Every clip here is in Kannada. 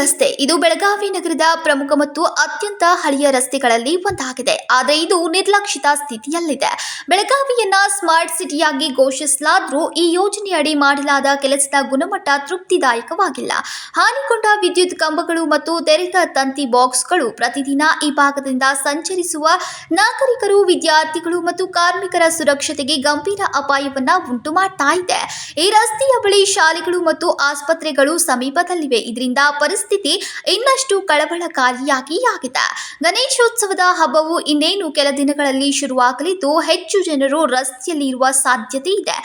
ರಸ್ತೆ. ಇದು ಬೆಳಗಾವಿ ನಗರದ ಪ್ರಮುಖ ಮತ್ತು ಅತ್ಯಂತ ಹಳೆಯ ರಸ್ತೆಗಳಲ್ಲಿ ಒಂದಾಗಿದೆ. ಆದರೆ ಇದು ನಿರ್ಲಕ್ಷಿತ ಸ್ಥಿತಿಯಲ್ಲಿದೆ. ಬೆಳಗಾವಿಯನ್ನ ಸ್ಮಾರ್ಟ್ ಸಿಟಿಯಾಗಿ ಘೋಷಿಸಲಾದರೂ ಈ ಯೋಜನೆಯಡಿ ಮಾಡಲಾದ ಕೆಲಸದ ಗುಣಮಟ್ಟ ತೃಪ್ತಿದಾಯಕವಾಗಿಲ್ಲ. ಹಾನಿಗೊಂಡ ವಿದ್ಯುತ್ ಕಂಬಗಳು ಮತ್ತು ತೆರೆದ ತಂತಿ ಬಾಕ್ಸ್ಗಳು ಪ್ರತಿದಿನ ಈ ಭಾಗದಿಂದ ಸಂಚರಿಸುವ ನಾಗರಿಕರು, ವಿದ್ಯಾರ್ಥಿಗಳು ಮತ್ತು ಕಾರ್ಮಿಕರ ಸುರಕ್ಷತೆಗೆ ಗಂಭೀರ ಅಪಾಯವನ್ನ ಉಂಟು ಮಾಡ್ತಾ ಇದೆ. ಈ ರಸ್ತೆಯ ಬಳಿ ಶಾಲೆಗಳು ಮತ್ತು ಆಸ್ಪತ್ರೆಗಳು ಸಮೀಪದಲ್ಲಿವೆ. ಇದರಿಂದ ಪರಿಸ್ಥಿತಿ ಇನ್ನಷ್ಟು ಕಳವಳಕಾರಿಯಾಗಿ ಆಗಿದೆ. ಗಣೇಶೋತ್ಸವದ ಹಬ್ಬವು ಇನ್ನೇನು ಕೆಲ ದಿನಗಳಲ್ಲಿ ಶುರುವಾಗಲಿದ್ದು ಹೆಚ್ಚು ಜನರು ರಸ್ತೆಯಲ್ಲಿ ಇರುವ ಸಾಧ್ಯತೆ ಇದೆ.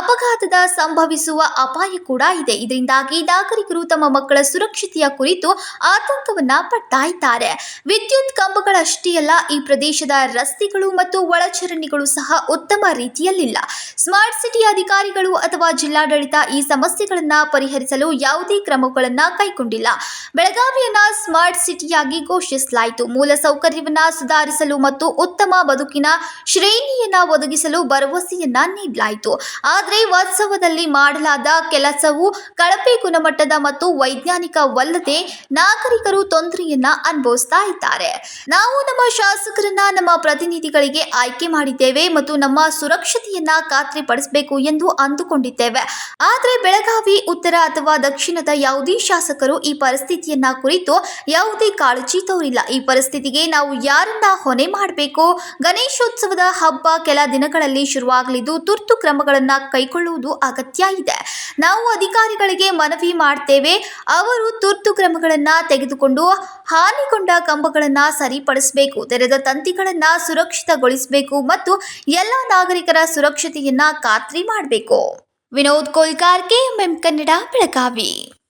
ಅಪಘಾತದ ಸಂಭವಿಸುವ ಅಪಾಯ ಕೂಡ ಇದೆ. ಇದರಿಂದಾಗಿ ನಾಗರಿಕರು ತಮ್ಮ ಮಕ್ಕಳ ಸುರಕ್ಷತೆಯ ಕುರಿತು ಆತಂಕವನ್ನ ಪಡ್ತಾ ಇದ್ದಾರೆ ವಿದ್ಯುತ್ ಕಂಬಗಳಷ್ಟೇ ಅಲ್ಲ, ಈ ಪ್ರದೇಶದ ರಸ್ತೆಗಳು ಮತ್ತು ಒಳಚರಂಡಿಗಳು ಸಹ ಉತ್ತಮ ರೀತಿಯಲ್ಲಿಲ್ಲ. ಸ್ಮಾರ್ಟ್ ಸಿಟಿ ಅಧಿಕಾರಿಗಳು ಅಥವಾ ಜಿಲ್ಲಾಡಳಿತ ಈ ಸಮಸ್ಯೆಗಳನ್ನು ಪರಿಹರಿಸಲು ಯಾವುದೇ ಕ್ರಮಗಳನ್ನು ಕೈಗೊಂಡಿಲ್ಲ. ಬೆಳಗಾವಿಯನ್ನ ಸ್ಮಾರ್ಟ್ ಸಿಟಿಯಾಗಿ ಘೋಷಿಸಲಾಯಿತು. ಮೂಲಸೌಕರ್ಯವನ್ನು ಸುಧಾರಿಸಲು ಮತ್ತು ಉತ್ತಮ ಬದುಕಿನ ಶ್ರೇಣಿಯನ್ನು ಒದಗಿಸಲು ಭರವಸೆಯನ್ನ ನೀಡಲಾಯಿತು. ಆದರೆ ವಾಸ್ತವದಲ್ಲಿ ಮಾಡಲಾದ ಕೆಲಸವು ಕಳಪೆ ಗುಣಮಟ್ಟದ ಮತ್ತು ವೈಜ್ಞಾನಿಕವಲ್ಲದೆ ನಾಗರಿಕರು ತೊಂದರೆಯನ್ನ ಅನುಭವಿಸ್ತಾ ಇದ್ದಾರೆ. ನಾವು ನಮ್ಮ ಶಾಸಕರನ್ನ, ನಮ್ಮ ಪ್ರತಿನಿಧಿಗಳಿಗೆ ಆಯ್ಕೆ ಮಾಡಿದ್ದೇವೆ ಮತ್ತು ನಮ್ಮ ಸುರಕ್ಷತೆಯನ್ನ ಖಾತ್ರಿಪಡಿಸಬೇಕು ಎಂದು ಅಂದುಕೊಂಡಿದ್ದೇವೆ. ಆದರೆ ಬೆಳಗಾವಿ ಉತ್ತರ ಅಥವಾ ದಕ್ಷಿಣದ ಯಾವುದೇ ಶಾಸಕರು ಈ ಪರಿಸ್ಥಿತಿಯನ್ನ ಕುರಿತು ಯಾವುದೇ ಕಾಳಜಿ ತೋರಿಲ್ಲ ಈ ಪರಿಸ್ಥಿತಿಗೆ ನಾವು ಯಾರನ್ನ ಹೊಣೆ ಮಾಡಬೇಕು? ಗಣೇಶೋತ್ಸವದ ಹಬ್ಬ ಕೆಲ ದಿನಗಳಲ್ಲಿ ಶುರುವಾಗಲಿದ್ದು ತುರ್ತು ಕ್ರಮಗಳನ್ನು ಕೈಗೊಳ್ಳುವುದು ಅಗತ್ಯ ಇದೆ. ನಾವು ಅಧಿಕಾರಿಗಳಿಗೆ ಮನವಿ ಮಾಡ್ತೇವೆ. ಅವರು ತುರ್ತು ಕ್ರಮಗಳನ್ನು ತೆಗೆದುಕೊಂಡು ಹಾನಿಗೊಂಡ ಕಂಬಗಳನ್ನು ಸರಿಪಡಿಸಬೇಕು. ತೆರೆದ ತಂತಿಗಳನ್ನು ಸುರಕ್ಷಿತಗೊಳಿಸಬೇಕು ಮತ್ತು ಎಲ್ಲ ನಾಗರಿಕರ ಸುರಕ್ಷತೆಯನ್ನ ಖಾತ್ರಿ ಮಾಡಬೇಕು. ವಿನೋದ್ ಕೋಲ್ಕಾರ್ ಕೆಎಂಎಂ ಕನ್ನಡ, ಬೆಳಗಾವಿ.